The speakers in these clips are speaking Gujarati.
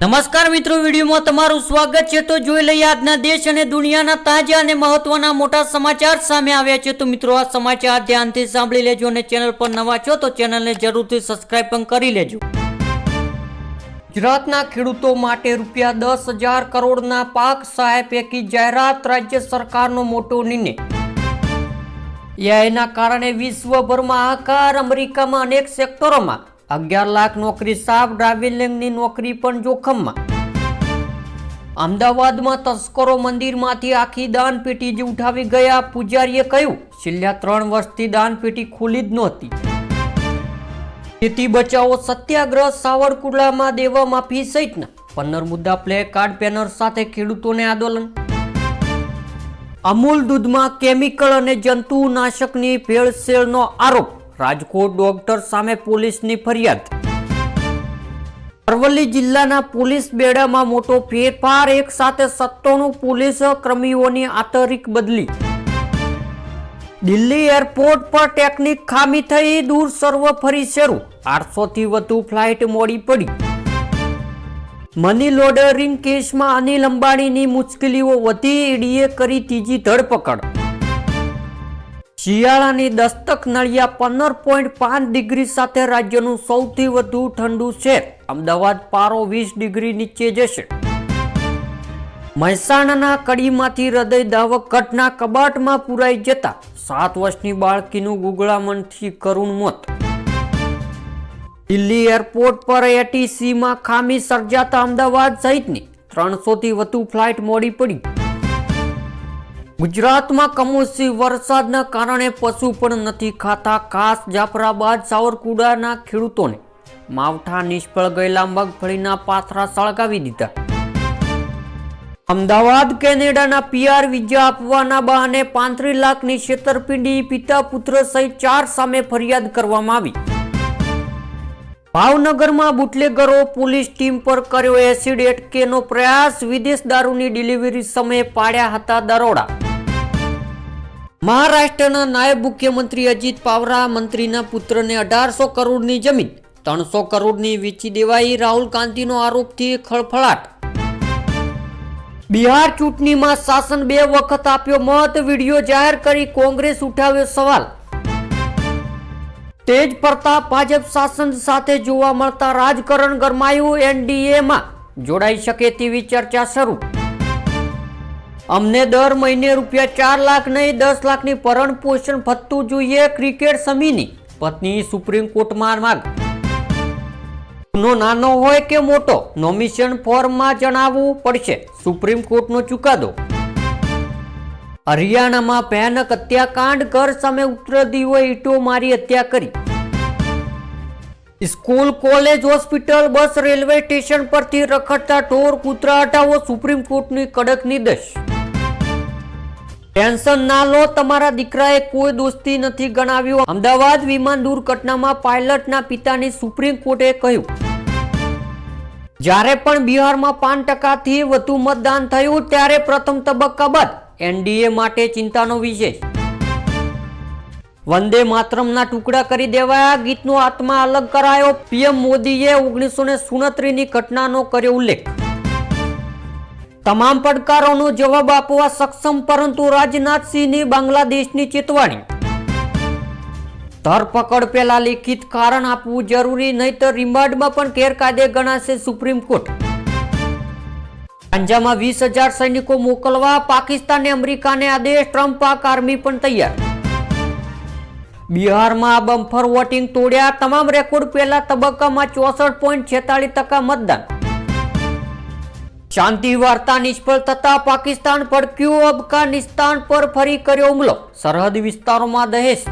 નમસ્કાર મિત્રો, વિડીયોમાં તમારું સ્વાગત છે. તો જોઈ લઈએ આજના દેશ અને દુનિયાના તાજા અને મહત્વના મોટા સમાચાર સામે આવ્યા છે. તો મિત્રો, આ સમાચાર ધ્યાનથી સાંભળી લેજો અને ચેનલ પર નવા છો તો ચેનલને જરૂરથી સબસ્ક્રાઇબ પણ કરી લેજો. ગુજરાતના ખેડૂતો માટે રૂપિયા દસ હજાર કરોડના પાક સહાય પૈકી જાહેરાત રાજ્ય સરકારનો મોટો નિર્ણય. એઆઈના કારણે વિશ્વભરમાં આકાર અમેરિકામાં અનેક સેક્ટરોમાં અગિયાર લાખ નોકરી સાફ ડ્રાઇવિંગની નોકરી પણ જોખમમાં. અમદાવાદમાં તસ્કરો મંદિરમાંથી આખી દાનપેટી જે ઉઠાવી ગયા. પૂજારીએ કહ્યું, છેલ્લા ત્રણ વર્ષથી દાનપેટી ખુલી જ નહોતી. ખેતી બચાવો સત્યાગ્રહ સાવરકુંડલામાં દેવા માફી સહિતના પંદર મુદ્દા પ્લે કાર્ડ પેનર સાથે ખેડૂતોને આંદોલન. અમૂલ દૂધમાં કેમિકલ અને જંતુનાશકની ભેળસેળનો આરોપ. રાજકોટ ડોક્ટર સામે પોલીસની ફરિયાદ. અરવલ્લી જિલ્લાના પોલીસ બેડામાં મોટો ફેરફાર, એક સાથે સત્તોનું પોલીસ કર્મીઓની આંતરિક બદલી. દિલ્હી એરપોર્ટ પર ટેકનિક ખામી થઈ, દૂર સર્વ ફરી શરૂ. આઠસોથી વધુ ફ્લાઇટ મોડી પડી. મની લોન્ડરિંગ કેસમાં અનિલ અંબાણીની મુશ્કેલીઓ વધી, ઈડીએ કરી ત્રીજી ધરપકડ. શિયાળાની દસ્તક નળિયા પંદર પોઈન્ટ પાંચ ડિગ્રી સાથે રાજ્યનું સૌથી વધુ ઠંડુ છે. અમદાવાદ પારો વીસ ડિગ્રી નીચે જશે. મહેસાણાના કડીમાંથી હૃદય દાવક ઘટના કબાટમાં પુરાઈ જતા સાત વર્ષની બાળકીનું ગુગળામણથી કરુણ મોત. દિલ્હી એરપોર્ટ પર એટીસીમાં ખામી સર્જાતા અમદાવાદ સહિતની ત્રણસોથી વધુ ફ્લાઇટ મોડી પડી. ગુજરાતમાં કમોસમી વરસાદના કારણે પશુ પણ નથી ખાતા. ખાસ જાફરાબાદ, સાવરકુડાના ખેડૂતોને માવઠા નિષ્ફળ ગયેલા મગફળીના પાથરા સળગાવી દીધા. અમદાવાદ, કેનેડાના પીઆર વિઝા આપવાના બહાને પાંત્રીસ લાખની છેતરપિંડી, પિતા પુત્ર સહિત ચાર સામે ફરિયાદ કરવામાં આવી. ભાવનગરમાં બુટલેગરો પોલીસ ટીમ પર કર્યો એસિડ એટકેનો પ્રયાસ. વિદેશ દારૂની ડિલિવરી સમયે પાડ્યા હતા દરોડા. મહારાષ્ટ્રના નાયબ મુખ્યમંત્રી અજીત પાવરા મંત્રીના પુત્રને અઢારસો કરોડની જમીન, ત્રણસો કરોડની વેચી દેવાઈ રાહુલ ગાંધીનો આરોપથી ખળફળાટ બિહાર ચૂંટણીમાં શાસન બે વખત આપ્યો મત, વીડિયો જાહેર કરી કોંગ્રેસ ઉઠાવ્યો સવાલ. તેજ પડતા ભાજપ શાસન સાથે જોવા મળતા રાજકારણ ગરમાયું એનડીએમાં. જોડાઈ શકે તેવી ચર્ચા શરૂ. અમને દર મહિને રૂપિયા ચાર લાખ નહીં, દસ લાખની ભરણ પોષણ ભથ્થું જોઈએ ક્રિકેટ સમીની. પત્ની સુપ્રીમ કોર્ટમાં માગ. ગુનો નાનો હોય કે મોટો નોમિશન ફોર્મમાં જણાવવું પડશે. સુપ્રીમ કોર્ટનો ચુકાદો. હરિયાણામાં ભયાનક હત્યાકાંડ, ઘર સામે ઉત્તરદીઓએ ઈંટો મારી હત્યા કરી. School, college, hospital, bus, railway station પરથી રખડતા ઢોર, કૂતરા હટાવો સુપ્રીમ કોર્ટની કડક નિર્દેશ. ટેન્શન ના લો, તમારા દીકરાએ કોઈ દોસ્તી નથી ગણાવ્યું. અમદાવાદ વિમાન દુર્ઘટનામાં પાયલટના પિતાની સુપ્રીમ કોર્ટે કહ્યું. જ્યારે પણ બિહારમાં પાંચ ટકાથી વધુ મતદાન થયું, ત્યારે પ્રથમ તબક્કા બાદ એનડીએ માટે ચિંતાનો વિષય વંદે માતરમના ટુકડા કરી દેવાયા, ગીતનો આત્મા અલગ કરાયો. પીએમ મોદીએ ઓગણીસો ને સુડત્રીસની ઘટનાનો કર્યો ઉલ્લેખ. તમામ પડકારોનો જવાબ આપવા સક્ષમ પરંતુ રાજનાથસિંહની બાંગ્લાદેશની ચેતવાણી. ધરપકડ પહેલા લેખિત કારણ આપવું જરૂરી, નહીતર રિમાન્ડમાં પણ ગેરકાયદે ગણાશે સુપ્રીમ કોર્ટ. પંજાબમાં વીસ હજાર સૈનિકો મોકલવા પાકિસ્તાને અમેરિકાને આદેશ, ટ્રમ્પ પાક આર્મી પણ તૈયાર. બિહારમાં બમ્ફર વોટિંગ તોડ્યા, તમામ રેકોર્ડ પહેલા તબક્કામાં ચોસઠ પોઈન્ટ છેતાલીસ ટકા મતદાન. શાંતિ વાર્તા નિષ્ફળ થતા પાકિસ્તાન ભડક્યું અફઘાનિસ્તાન પર ફરી કર્યો હુમલો. સરહદ વિસ્તારોમાં દહેશ.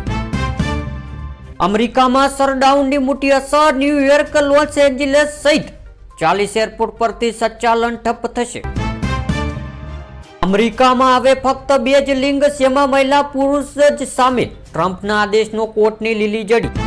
અમેરિકામાં શટડાઉનની મોટી અસર ન્યુયોર્ક લોસ એન્જલિસ સહિત ચાલીસ એરપોર્ટ પરથી સંચાલન ઠપ થશે. અમેરિકામાં હવે ફક્ત બે જ લિંગ સેમા મહિલા પુરુષ જ સામેલ. ટ્રમ્પના આદેશનો કોર્ટની લીલી જડી.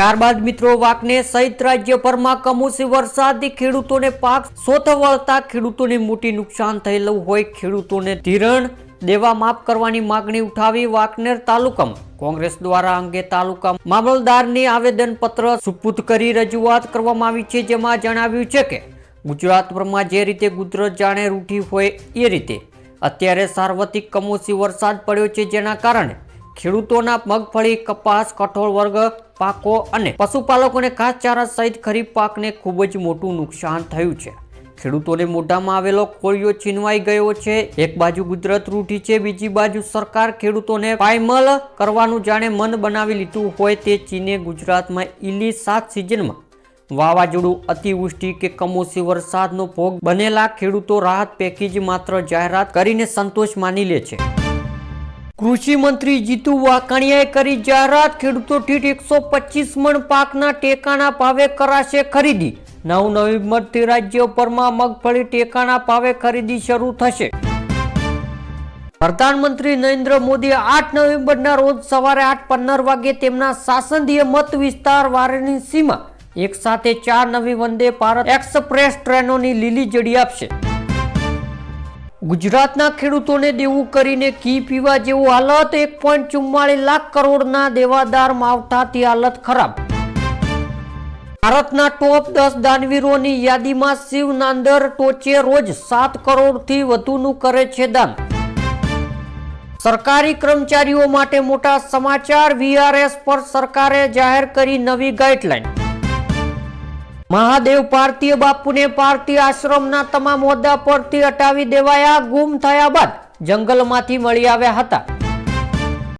ત્યારબાદ મિત્રો વાકને સહિત રાજ્યભરમાં કમોસમી વરસાદથી ખેડૂતોને પાક સોથવળતા ખેડૂતોને મોટી નુકસાન થયેલું હોય ખેડૂતોને ધિરણ દેવા માફ કરવાની માગણી ઉઠાવી વાંકનેર તાલુકામાં. કોંગ્રેસ દ્વારા અંગે તાલુકા મામલતદારની આવેદનપત્ર સુપુત કરી રજૂઆત કરવામાં આવી છે, જેમાં જણાવ્યું છે કે, ગુજરાતભરમાં જે રીતે ગુજરાત જાણે રૂઠી હોય એ રીતે અત્યારે સાર્વત્રિક કમોસમી વરસાદ પડ્યો છે, જેના કારણે ખેડૂતોના મગફળી, કપાસ, કઠોળ વર્ગ, પાકો અને પશુપાલકોને ઘાસચારા સહિત ખરીફ પાકને ખૂબ જ મોટું નુકસાન થયું છે. ખેડૂતોને મોઢામાં આવેલો કોળિયો છીનવાઈ ગયો છે. એક બાજુ ગુજરાત રૂઠી છે, બીજી બાજુ સરકાર ખેડૂતોને પાયમલ કરવાનું જાણે મન બનાવી લીધું હોય તે ચીને ગુજરાતમાં ઈલી સાત સિઝનમાં. વાવાઝોડું, અતિવૃષ્ટિ કે કમોસી વરસાદનો ભોગ બનેલા ખેડૂતો રાહત પેકેજ માત્ર જાહેરાત કરીને સંતોષ માની લે છે. કૃષિ મંત્રી જીતુ વાકાણીયાએ કરી જાહેરાત, ખેડૂતો ઠીઠ એકસો પચીસ મણ પાકના ટેકાના ભાવે કરાશે ખરીદી. નવ નવેમ્બરથી રાજ્યભરમાં મગફળી ટેકાના ભાવે ખરીદી શરૂ થશે. પ્રધાનમંત્રી નરેન્દ્ર મોદી આઠ નવેમ્બરના રોજ સવારે આઠ પંદર વાગે તેમના શાસનીય મત વિસ્તાર વારાણસીમાં એક સાથે ચાર નવી વંદે ભારત એક્સપ્રેસ ટ્રેનોની લીલી જડી આપશે. ગુજરાતના ખેડૂતોને દેવું કરીને ઘી પીવા જેવું હાલત એક પોઈન્ટ ચુમ્માળીસ લાખ કરોડના દેવાદાર માવઠાથી હાલત ખરાબ. ભારતના ટોપ દસ દાનવીરોની યાદીમાં શિવ નાંદર ટોચે રોજ સાત કરોડથી વધુનું કરે છે દાન. સરકારી કર્મચારીઓ માટે મોટા સમાચાર, વીઆરએસ પર સરકારે જાહેર કરી નવી ગાઈડલાઈન મહાદેવ ભારતીય બાપુને પાર્થિવ આશ્રમના તમામ હોદ્દા પરથી હટાવી દેવાયા, ગુમ થયા બાદ જંગલમાંથી મળી આવ્યા હતા.